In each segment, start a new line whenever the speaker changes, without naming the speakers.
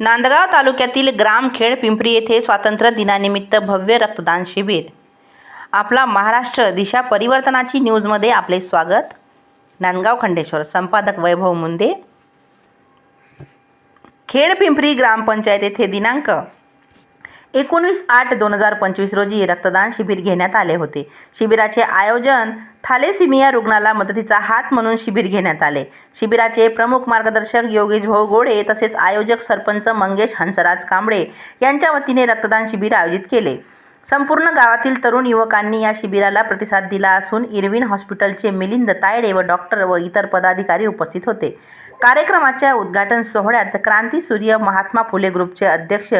नांदगाव तालुक्यातील ग्रामखेड पिंपरी येथे स्वातंत्र्य दिनानिमित्त भव्य रक्तदान शिबिर. आपला महाराष्ट्र दिशा परिवर्तनाची न्यूजमध्ये आपले स्वागत. नांदगाव खंडेश्वर संपादक वैभव मुंदे. खेड पिंपरी ग्रामपंचायत येथे दिनांक एकोणीस आठ दोन हजार पंचवीस रोजी रक्तदान शिबिर घेण्यात आले होते. शिबिराचे आयोजन थालेसिमिया रुग्णाला मदतीचा हात म्हणून शिबिर घेण्यात आले. शिबिराचे प्रमुख मार्गदर्शक योगेश भाऊ गोडे तसेच आयोजक सरपंच मंगेश हंसराज कांबळे यांच्या वतीने रक्तदान शिबिर आयोजित केले. संपूर्ण गावातील तरुण युवकांनी या शिबिराला प्रतिसाद दिला असून इरविन हॉस्पिटलचे मिलिंद तायडे व डॉक्टर व इतर पदाधिकारी उपस्थित होते. कार्यक्रमाच्या उद्घाटन सोहळ्यात क्रांती सूर्य महात्मा फुले ग्रुपचे अध्यक्ष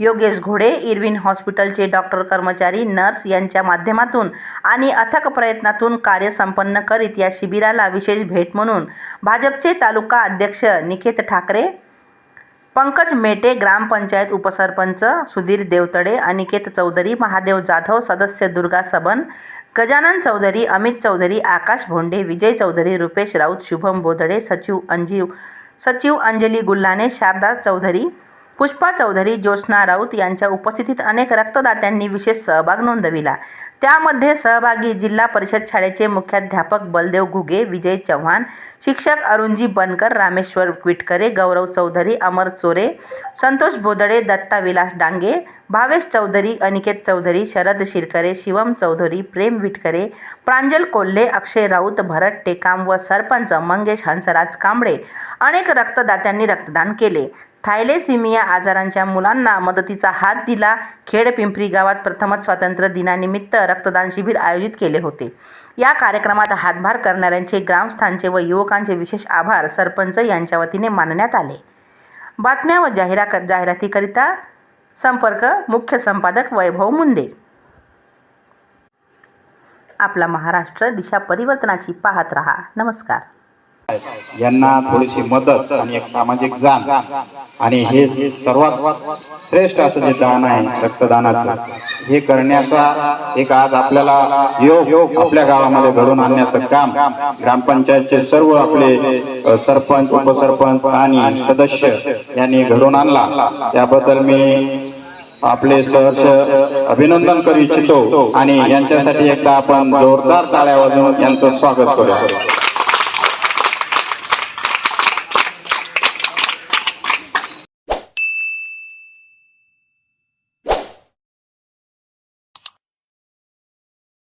योगेश घोडे इरविन हॉस्पिटलचे डॉक्टर कर्मचारी नर्स यांच्या माध्यमातून आणि अथक प्रयत्नातून कार्य संपन्न करीत या शिबिराला विशेष भेट म्हणून भाजपचे तालुका अध्यक्ष निकेत ठाकरे पंकज मेटे ग्रामपंचायत उपसरपंच सुधीर देवतडे अनिकेत चौधरी महादेव जाधव सदस्य दुर्गा सबन गजानन चौधरी अमित चौधरी आकाश भोंडे विजय चौधरी रुपेश राऊत शुभम बोधडे सचिव अंजीव सचिव अंजली गुल्हाने शारदा चौधरी पुष्पा चौधरी ज्योत्स्ना राऊत यांच्या उपस्थितीत अनेक रक्तदात्यांनी विशेष सहभाग नोंदविला. त्यामध्ये सहभागी जिल्हा परिषद शाळेचे मुख्याध्यापक बलदेव घुगे विजय चव्हाण शिक्षक अरुणजी बनकर रामेश्वर विटकरे गौरव चौधरी अमर चोरे संतोष बोदडे दत्ता विलास डांगे भावेश चौधरी अनिकेत चौधरी शरद शिरकरे शिवम चौधरी प्रेम विटकरे प्रांजल कोल्हे अक्षय राऊत भरत टेकाम व सरपंच मंगेश हंसराज कांबळे अनेक रक्तदात्यांनी रक्तदान केले. थायलेसिमिया आजारांच्या मुलांना मदतीचा हात दिला. खेड पिंपरी गावात प्रथमच स्वातंत्र्य दिनानिमित्त रक्तदान शिबिर आयोजित केले होते. या कार्यक्रमात हातभार करणाऱ्यांचे ग्रामस्थांचे व युवकांचे विशेष आभार सरपंच यांच्या वतीने मानण्यात आले. बातम्या व जाहिरा जाहिरातीकरिता संपर्क मुख्य संपादक वैभव मुंदे आपला महाराष्ट्र दिशा परिवर्तनाची पाहत रहा. नमस्कार.
यांना थोडीशी मदत आणि एक सामाजिक जाण आणि हे सर्वात श्रेष्ठ असं जे दान आहे रक्तदानाचं हे करण्याचा एक आज आपल्याला योग आपल्या गावामध्ये घडून आणण्याचं काम ग्रामपंचायतचे सर्व आपले सरपंच उपसरपंच आणि सदस्य यांनी घडून आणला. त्याबद्दल मी आपले सहर्ष अभिनंदन करू इच्छितो आणि यांच्यासाठी एकदा आपण जोरदार टाळ्या वाजवून यांचं स्वागत करूया.